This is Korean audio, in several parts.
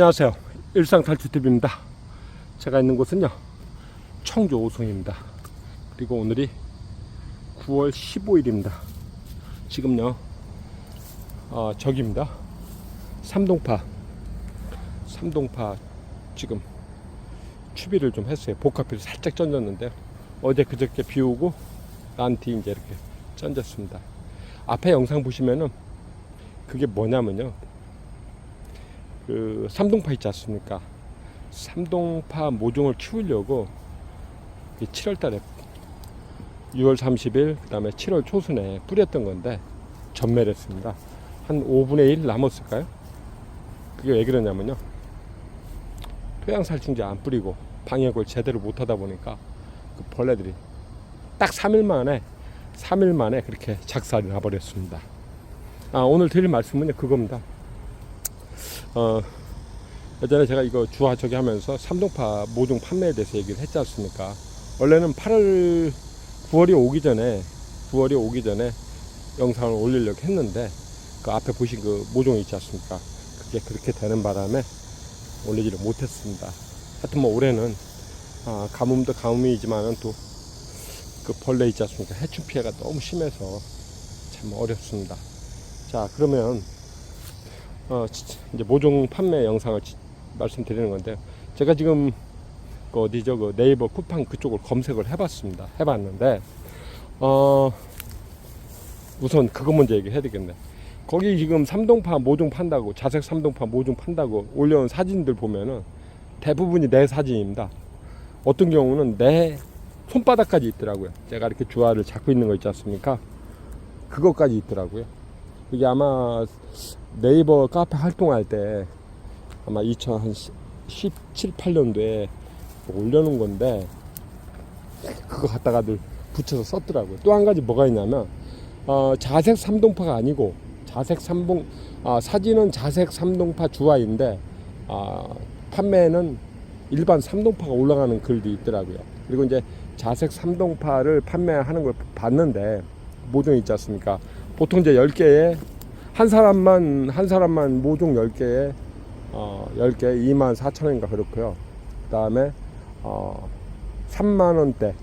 안녕하세요. 일상탈출TV입니다. 제가 있는 곳은요, 청주 오송입니다. 그리고 오늘이 9월 15일입니다. 지금요, 어, 저기입니다. 삼동파. 삼동파 지금 추비를 좀 했어요. 복합비를 살짝 던졌는데 어제 그저께 비 오고 난 뒤 이제 이렇게 던졌습니다. 앞에 영상 보시면은 그게 뭐냐면요. 그 삼동파 있지 않습니까? 삼동파 모종을 키우려고 7월 달에 6월 30일 그다음에 7월 초순에 뿌렸던 건데 전매를 했습니다. 한 5분의 1 남았을까요? 그게 왜 그러냐면요. 토양 살충제 안 뿌리고 방역을 제대로 못 하다 보니까 그 벌레들이 딱 3일 만에 3일 만에 그렇게 작살이 나버렸습니다. 아, 오늘 드릴 말씀은요 그겁니다. 어, 예전에 제가 이거 주화 저기 하면서 삼동파 모종 판매에 대해서 얘기를 했지 않습니까? 원래는 8월 9월이 오기 전에 9월이 오기 전에 영상을 올리려고 했는데 그 앞에 보신 그 모종 있지 않습니까? 그게 그렇게 되는 바람에 올리지를 못했습니다. 하여튼 뭐 올해는 아, 가뭄도 가뭄이지만은 또 그 벌레 있지 않습니까? 해충 피해가 너무 심해서 참 어렵습니다. 자 그러면 어, 지- 이제 모종 판매 영상을 지- 말씀드리는 건데 제가 지금 그 어디죠 그 네이버 쿠팡 그쪽을 검색을 해봤습니다. 해봤는데 어 우선 그거 먼저 얘기해야 되겠네. 거기 지금 삼동파 모종 판다고 자색 삼동파 모종 판다고 올려온 사진들 보면은 대부분이 내 사진입니다. 어떤 경우는 내 손바닥까지 있더라고요. 제가 이렇게 주화를 잡고 있는 거 있지 않습니까? 그것까지 있더라고요. 이게 아마 네이버 카페 활동할 때 아마 2017, 8년도에 올려놓은 건데 그거 갖다가들 붙여서 썼더라고요. 또 한 가지 뭐가 있냐면 어, 자색 삼동파가 아니고 자색 삼동 아, 사진은 자색 삼동파 주화인데 아, 판매는 일반 삼동파가 올라가는 글도 있더라고요. 그리고 이제 자색 삼동파를 판매하는 걸 봤는데 모종 있지 않습니까? 보통 이제 10개에 한 사람만 한 사람만 모종 10개에 어, 10개 2만 4천 원인가 그렇고요. 그다음에 어, 3만 원대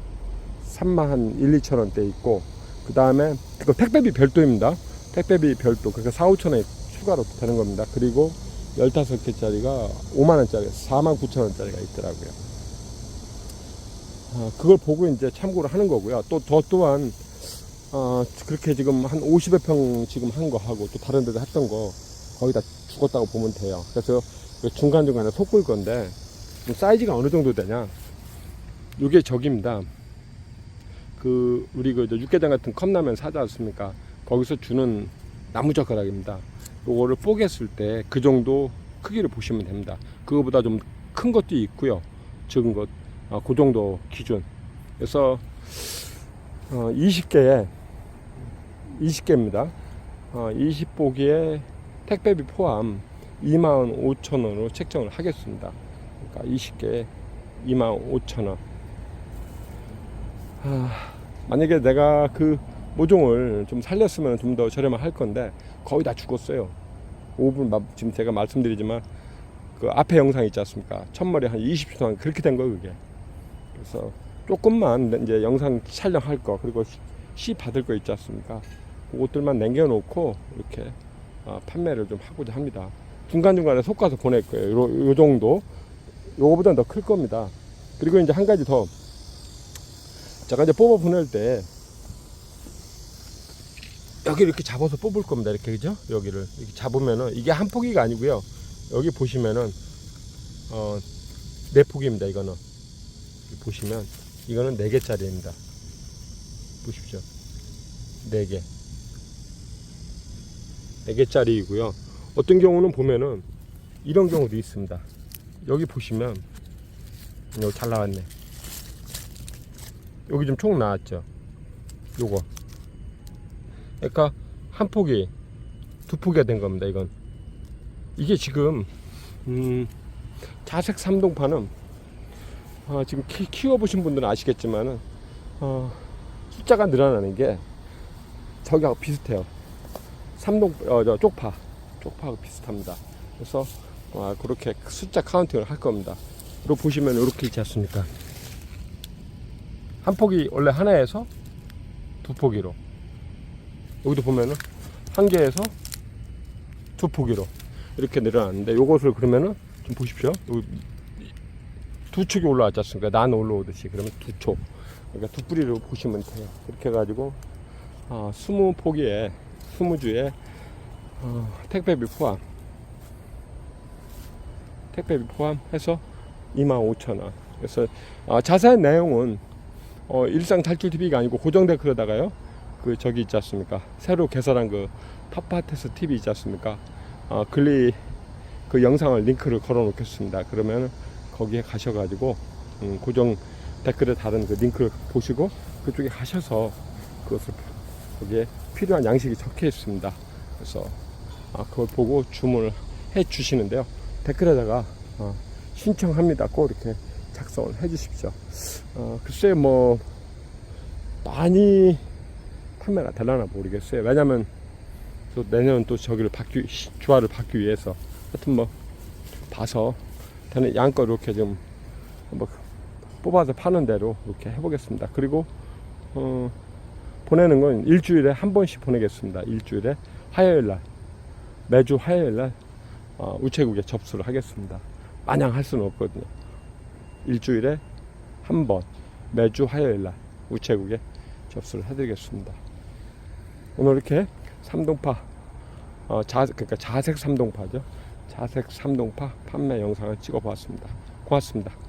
3만 한 1, 2천 원대 있고 그다음에 그거 택배비 별도입니다. 택배비 별도 그러니까 4, 5천 원 추가로 되는 겁니다. 그리고 15개짜리가 5만 원짜리 4만 9천 원짜리가 있더라고요. 아, 그걸 보고 이제 참고를 하는 거고요. 또 저 또한 어, 그렇게 지금 한 50여 평 지금 한 거 하고 또 다른 데도 했던 거 거의 다 죽었다고 보면 돼요. 그래서 중간중간에 솟굴 건데 뭐 사이즈가 어느 정도 되냐. 요게 저기입니다. 그 우리 그저 육개장 같은 컵라면 사지 않습니까? 거기서 주는 나무 젓가락입니다. 요거를 뽀겠을 때 그 정도 크기를 보시면 됩니다. 그거보다 좀 큰 것도 있고요. 적은 것, 아, 그 정도 기준. 그래서 어, 20개에 20개입니다. 어, 20보기에 택배비 포함 25,000원으로 책정을 하겠습니다. 그러니까 20개에 25,000원. 아, 만약에 내가 그 모종을 좀 살렸으면 좀 더 저렴할 할 건데 거의 다 죽었어요. 5분 마- 지금 제가 말씀드리지만 그 앞에 영상 있지 않습니까? 첫머리 한 20초 동안 그렇게 된 거예요, 그게. 그래서 조금만 이제 영상 촬영할 거 그리고 시- 시 받을 거 있지 않습니까? 그것들만 남겨놓고 이렇게 어, 판매를 좀 하고자 합니다. 중간중간에 솎아서 보낼 거예요. 요, 요 정도. 요거보다 더 클 겁니다. 그리고 이제 한 가지 더. 제가 이제 뽑아 보낼 때 여기 이렇게 잡아서 뽑을 겁니다. 이렇게 그죠? 여기를 이렇게 잡으면은 이게 한 포기가 아니고요. 여기 보시면은 어, 네 포기입니다. 이거는 보시면 이거는 네 개짜리입니다. 보십시오. 네 개. 네 개짜리이고요. 어떤 경우는 보면은 이런 경우도 있습니다. 여기 보시면 여기 잘 나왔네. 여기 좀 총 나왔죠. 요거. 그러니까 한 포기, 두 포기가 된 겁니다. 이건 이게 지금 음, 자색 삼동파는 어, 지금 키, 키워보신 분들은 아시겠지만은 어, 숫자가 늘어나는 게 저기하고 비슷해요. 삼동 어, 저 쪽파 쪽파하고 비슷합니다. 그래서 아, 그렇게 숫자 카운팅을 할 겁니다. 그리고 보시면 이렇게 있지 않습니까? 한 폭이 원래 하나에서 두 포기로 여기도 보면은 한 개에서 두 포기로 이렇게 내려놨는데 요것을 그러면은 좀 보십시오. 요- 두 축이 올라왔지 않습니까? 난 올라오듯이 그러면 두 촉. 그러니까 두 뿌리로 보시면 돼요. 이렇게 해가지고 아, 20포기에 20주에 어, 택배비 포함 택배비 포함해서 25,000원. 그래서 아, 자세한 내용은 어, 일상 탈출 TV가 아니고 고정 댓글에다가요. 그 저기 있지 않습니까? 새로 개설한 그 파파테스 TV 있지 않습니까? 어, 글리 그 영상을 링크를 걸어 놓겠습니다. 그러면 거기에 가셔가지고 음, 고정 댓글에 다른 그 링크를 보시고 그쪽에 가셔서 그것을 거기에 필요한 양식이 적혀 있습니다. 그래서 아, 그걸 보고 주문을 해 주시는데요. 댓글에다가 어, 신청합니다. 꼭 이렇게 작성을 해 주십시오. 어, 글쎄 뭐 많이 판매가 되려나 모르겠어요. 왜냐면 또 내년 또 저기를 받기 시- 주화를 받기 위해서 하여튼 뭐 봐서 되는 양껏 이렇게 좀뭐 뽑아서 파는 대로 이렇게 해보겠습니다. 그리고 어, 보내는 건 일주일에 한 번씩 보내겠습니다. 일주일에 화요일 날 매주 화요일 날 어, 우체국에 접수를 하겠습니다. 마냥 할 수는 없거든요. 일주일에 한 번 매주 화요일 날 우체국에 접수를 해드리겠습니다. 오늘 이렇게 삼동파 어, 자 그러니까 자색 삼동파죠. 자색 삼동파 판매 영상을 찍어보았습니다. 고맙습니다.